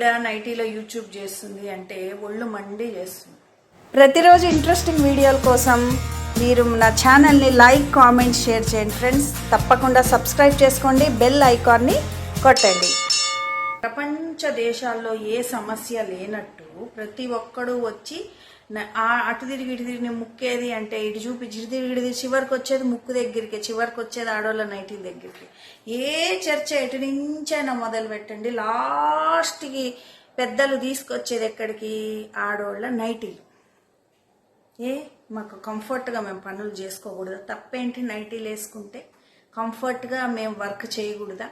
ఈవిడ నైటీలో యూట్యూబ్ చేస్తుంది అంటే ఒళ్ళు మండి చేస్తుంది. ప్రతిరోజు ఇంట్రెస్టింగ్ వీడియోల కోసం మీరు నా ఛానల్ని లైక్ కామెంట్ షేర్ చేయండి ఫ్రెండ్స్ తప్పకుండా సబ్స్క్రైబ్ చేసుకోండి బెల్ ఐకాన్ని కొట్టండి. ప్రపంచ దేశాల్లో ఏ సమస్య లేనట్టు ప్రతి ఒక్కడు వచ్చి అటు తిరిగి ఇటు తిరిగి ముక్కేది అంటే ఇటు చూపి ఇటు తిరిగి ఇటు చివరికి వచ్చేది ముక్కు దగ్గరికి చివరికి వచ్చేది ఆడవాళ్ళ నైటీ దగ్గరికి. ఏ చర్చ ఎటు నుంచైనా మొదలు పెట్టండి. లాస్ట్కి పెద్దలు తీసుకొచ్చేది ఎక్కడికి? ఆడవాళ్ళ నైటీలు ఏ? మాకు కంఫర్ట్గా మేము పనులు చేసుకోకూడదా. తప్పేంటి? నైటీలు వేసుకుంటే కంఫర్ట్గా మేము వర్క్ చేయకూడదా?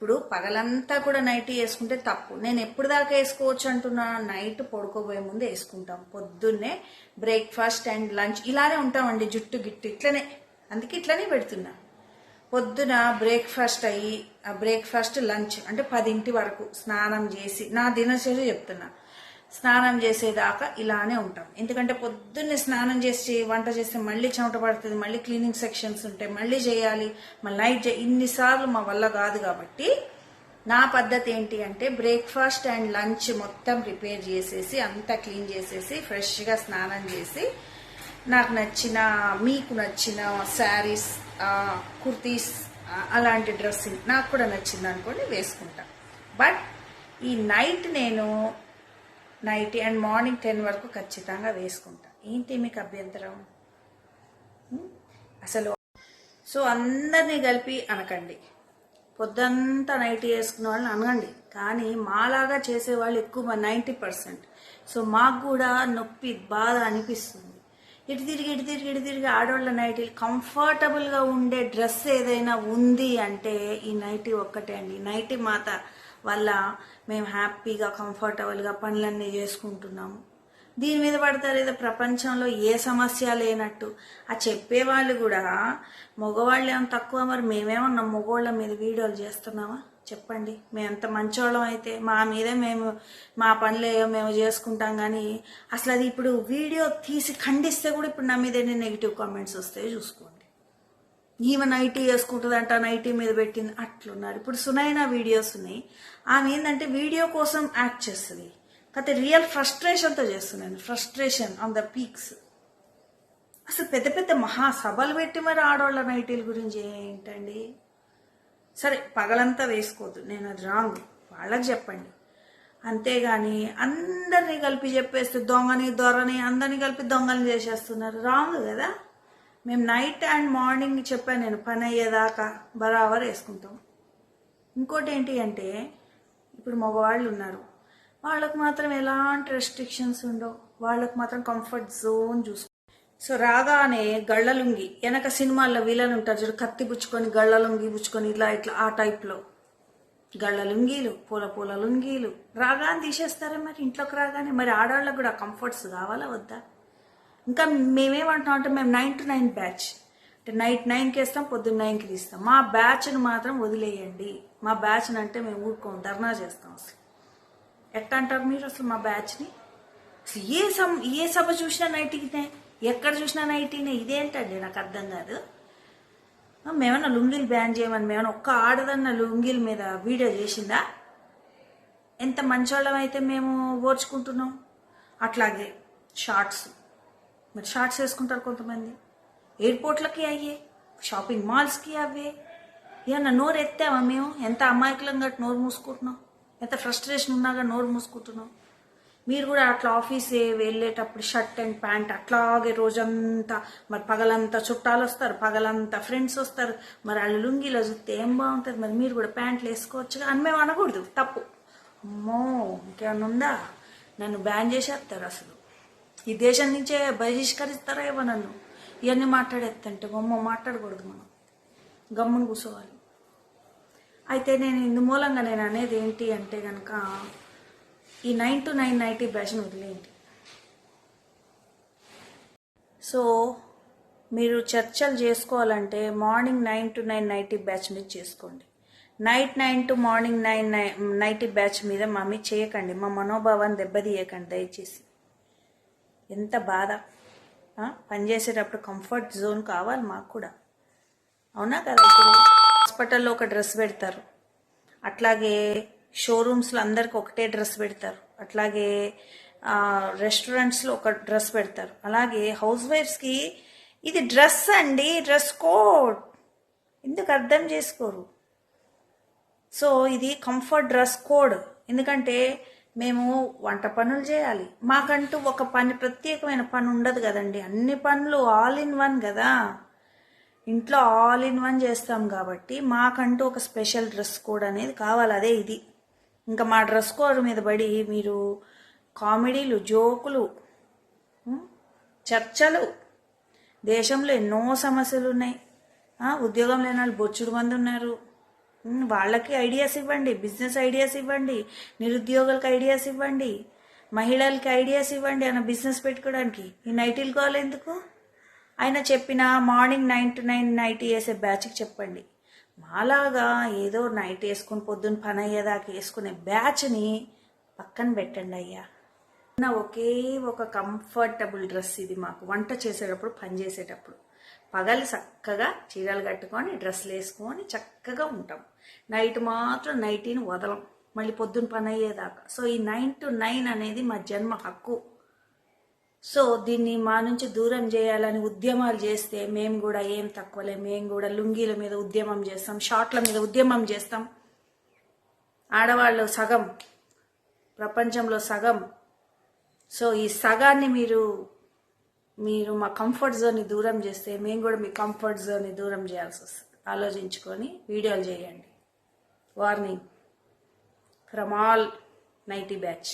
ఇప్పుడు పగలంతా కూడా నైట్ వేసుకుంటే తప్పు. నేను ఎప్పుడు దాకా వేసుకోవచ్చు అంటున్నా? నైట్ పడుకోబోయే ముందు వేసుకుంటాం. పొద్దున్నే బ్రేక్ఫాస్ట్ అండ్ లంచ్ ఇలానే ఉంటామండి జుట్టు గిట్టు. ఇట్లనే. అందుకే ఇట్లనే పెడుతున్నా. పొద్దున బ్రేక్ఫాస్ట్ అయ్యి ఆ బ్రేక్ఫాస్ట్ లంచ్ అంటే పదింటి వరకు స్నానం చేసి నా దినచర్య చెప్తున్నా. స్నానం చేసేదాకా ఇలానే ఉంటాం. ఎందుకంటే పొద్దున్నే స్నానం చేసి వంట చేస్తే మళ్ళీ చెమట పడుతుంది మళ్ళీ క్లీనింగ్ సెక్షన్స్ ఉంటాయి మళ్ళీ చేయాలి మళ్ళీ నైట్ చే ఇన్నిసార్లు మా వల్ల కాదు కాబట్టి నా పద్ధతి ఏంటి అంటే బ్రేక్ఫాస్ట్ అండ్ లంచ్ మొత్తం ప్రిపేర్ చేసేసి అంతా క్లీన్ చేసేసి ఫ్రెష్గా స్నానం చేసి నాకు నచ్చిన మీకు నచ్చిన శారీస్ కుర్తీస్ అలాంటి డ్రెస్సింగ్ నాకు కూడా నచ్చింది అనుకోండి వేసుకుంటా. బట్ ఈ నైట్ నేను నైట్ అండ్ మార్నింగ్ టెన్ వరకు ఖచ్చితంగా వేసుకుంటా. ఏంటి మీకు అభ్యంతరం? అసలు సో అందరినీ కలిపి అనకండి. పొద్దంతా నైట్ వేసుకున్న వాళ్ళని అనగండి కానీ మాలాగా చేసేవాళ్ళు ఎక్కువ నైంటీ పర్సెంట్. సో మాకు కూడా నొప్పి బాధ అనిపిస్తుంది. ఇటు తిరిగి ఇటు తిరిగి ఇటు తిరిగి ఆడవాళ్ళ నైటీ కంఫర్టబుల్గా ఉండే డ్రెస్ ఏదైనా ఉంది అంటే ఈ నైటీ ఒక్కటే అండి. నైటీ మాత వల్ల మేము హ్యాపీగా కంఫర్టబుల్గా పనులన్నీ చేసుకుంటున్నాము. దీని మీద పడతారు ఏదో ప్రపంచంలో ఏ సమస్య లేనట్టు. ఆ చెప్పేవాళ్ళు కూడా మగవాళ్ళు ఏమో తక్కువ మరి మేమేమన్నా మగవాళ్ళ మీద వీడియోలు చేస్తున్నామా? చెప్పండి. మేము ఎంత మంచోళ్ళం అయితే మా మీదే మేము మా పనులేయో మేము చేసుకుంటాం కానీ అసలు అది ఇప్పుడు వీడియో తీసి ఖండిస్తే కూడా ఇప్పుడు నా మీద ఎన్ని నెగిటివ్ కామెంట్స్ వస్తాయో చూసుకోండి. ఈమె నైటీ వేసుకుంటుందంట నైటీ మీద పెట్టింది అట్లున్నారు. ఇప్పుడు సునైన వీడియోస్ ఉన్నాయి ఆమె ఏంటంటే వీడియో కోసం యాక్ట్ చేస్తుంది. కాకపోతే రియల్ ఫ్రస్ట్రేషన్తో చేస్తున్నాను ఫ్రస్ట్రేషన్ ఆన్ ద పీక్స్ అసలు పెద్ద పెద్ద మహాసభలు పెట్టి మరి ఆడవాళ్ళ నైటీల గురించి ఏంటండి? సరే పగలంతా వేసుకోవద్దు నేను అది రాంగ్ వాళ్ళకి చెప్పండి. అంతేగాని అందరినీ కలిపి చెప్పేస్తే దొంగని దొరని అందరినీ కలిపి దొంగని చేసేస్తున్నారు. రాంగ్ కదా? మేము నైట్ అండ్ మార్నింగ్ చెప్పాను నేను పని అయ్యేదాకా బరాబర్ వేసుకుంటాం. ఇంకోటి ఏంటి అంటే ఇప్పుడు మగవాళ్ళు ఉన్నారు. వాళ్ళకు మాత్రం ఎలాంటి రెస్ట్రిక్షన్స్ ఉండవు వాళ్ళకు మాత్రం కంఫర్ట్ జోన్ చూసుకో. సో రాగానే గళ్ళలుంగి వెనక సినిమాల్లో వీళ్ళని ఉంటారు చూడు కత్తి పుచ్చుకొని గళ్ళలుంగి పుచ్చుకొని ఇట్లా ఇట్లా ఆ టైప్లో గళ్ళ లుంగీలు పూల పూల లుంగీలు రాగానే తీసేస్తారే మరి? ఇంట్లోకి రాగానే మరి ఆడవాళ్ళకు కూడా కంఫర్ట్స్ కావాలా వద్దా? ఇంకా మేమేమంటాం అంటే మేము నైన్ టు నైన్ బ్యాచ్ అంటే నైట్ నైన్కి వేస్తాం పొద్దున్న నైన్కి తీస్తాం. మా బ్యాచ్ను మాత్రం వదిలేయండి. మా బ్యాచ్ని అంటే మేము ఊరుకోం ధర్నా చేస్తాం అసలు. ఎట్లా అంటారు మీరు అసలు మా బ్యాచ్ని అసలు ఏ సమ ఏ సభ చూసినా నైట్కినే ఎక్కడ చూసినా నైటీనే ఇదేంటండి నాకు అర్థం కాదు. మేమన్నా లుంగీలు బ్యాన్ చేయమని మేమన్నా ఒక్క ఆడదన్న లుంగీల మీద వీడియో చేసిందా? ఎంత మంచోళ్ళమైతే మేము ఓర్చుకుంటున్నాం? అట్లాగే షార్ట్స్ మరి షార్ట్స్ వేసుకుంటారు కొంతమంది. ఎయిర్పోర్ట్లకి అయ్యే షాపింగ్ మాల్స్కి అవే. ఏమన్నా నోరు ఎత్తామా మేము? ఎంత అమాయకులంగా నోరు మూసుకుంటున్నాం? ఎంత ఫ్రస్ట్రేషన్ ఉన్నాగా నోరు మూసుకుంటున్నాం? మీరు కూడా అట్లా ఆఫీస్ వెళ్ళేటప్పుడు షర్ట్ అండ్ ప్యాంట్ అట్లాగే రోజంతా మరి పగలంతా చుట్టాలు వస్తారు పగలంతా ఫ్రెండ్స్ వస్తారు. మరి వాళ్ళు లుంగిలో చూస్తే ఏం బాగుంటుంది? మరి మీరు కూడా ప్యాంట్లు వేసుకోవచ్చు అని మేము అనకూడదు. తప్పు. అమ్మో ఇంకేమన్నా ఉందా? నన్ను బ్యాన్ చేసేస్తారు అసలు. ఈ దేశం నుంచే బహిష్కరిస్తారా ఏమో నన్ను? ఇవన్నీ మాట్లాడేస్తంటే బొమ్మ మాట్లాడకూడదు మనం. గమ్మున కూర్చోవాలి. అయితే నేను ఇందు మూలంగా నేను అనేది ఏంటి అంటే కనుక ఈ నైన్ టు నైన్ నైటీ బ్యాచ్ని వదిలేయండి. సో మీరు చర్చలు చేసుకోవాలంటే morning nine to nine nighty batch మీద చేసుకోండి. Night nine to morning nine nighty batch మీద మమ్మీ చేయకండి. మా మనోభావాన్ని దెబ్బతీయకండి దయచేసి. ఎంత బాధ. పనిచేసేటప్పుడు కంఫర్ట్ జోన్ కావాలి మాకు కూడా. అవునా కదా ఇప్పుడు? హాస్పిటల్లో ఒక డ్రెస్ పెడతారు. అట్లాగే షోరూమ్స్లో అందరికి ఒకటే డ్రెస్ పెడతారు. అట్లాగే రెస్టారెంట్స్లో ఒక డ్రెస్ పెడతారు. అలాగే హౌస్ వైఫ్స్కి ఇది డ్రెస్ అండి డ్రెస్ కోడ్ ఎందుకు అర్థం చేసుకోరు? సో ఇది కంఫర్ట్ డ్రెస్ కోడ్ ఎందుకంటే మేము వంట పనులు చేయాలి. మాకంటూ ఒక పని ప్రత్యేకమైన పని ఉండదు కదండి. అన్ని పనులు ఆల్ ఇన్ వన్ కదా. ఇంట్లో ఆల్ ఇన్ వన్ చేస్తాం కాబట్టి మాకంటూ ఒక స్పెషల్ డ్రెస్ కోడ్ అనేది కావాలి. అదే ఇది. ఇంకా మా డ్రెస్ కోడ్ మీద పడి మీరు కామెడీలు జోకులు చర్చలు. దేశంలో ఎన్నో సమస్యలు ఉన్నాయి. ఉద్యోగం లేని వాళ్ళు బొచ్చుడు మంది ఉన్నారు. వాళ్ళకి ఐడియాస్ ఇవ్వండి బిజినెస్ ఐడియాస్ ఇవ్వండి నిరుద్యోగులకు ఐడియాస్ ఇవ్వండి మహిళలకి ఐడియాస్ ఇవ్వండి ఆయన బిజినెస్ పెట్టుకోవడానికి. ఈ నైటీలు కావాలి ఎందుకు? ఆయన చెప్పిన morning nine to nine night వేసే బ్యాచ్కి చెప్పండి. మాలాగా ఏదో నైట్ వేసుకుని పొద్దున్న పని అయ్యేదాకా వేసుకునే బ్యాచ్ని పక్కన పెట్టండి అయ్యా. ఒకే ఒక కంఫర్టబుల్ డ్రెస్ ఇది మాకు. వంట చేసేటప్పుడు పని చేసేటప్పుడు. పగలు చక్కగా చీరలు కట్టుకొని డ్రెస్సులు వేసుకొని చక్కగా ఉంటాం. నైట్ మాత్రం నైటీని వదలం. మళ్ళీ పొద్దున్న పని అయ్యేదాకా. సో ఈ నైన్ టు నైన్ అనేది మా జన్మ హక్కు. సో దీన్ని మా నుంచి దూరం చేయాలని ఉద్యమాలు చేస్తే మేము కూడా ఏం తక్కువలే. మేము కూడా లుంగీల మీద ఉద్యమం చేస్తాం షార్ట్ల మీద ఉద్యమం చేస్తాం. ఆడవాళ్ళు సగం ప్రపంచంలో సగం. సో ఈ సగాన్ని మీరు మీరు మా కంఫర్ట్ జోన్ని దూరం చేస్తే మేము కూడా మీ కంఫర్ట్ జోన్ని దూరం చేయాల్సి వస్తుంది. ఆలోచించుకొని వీడియోలు చేయండి. Warning from all nighty batch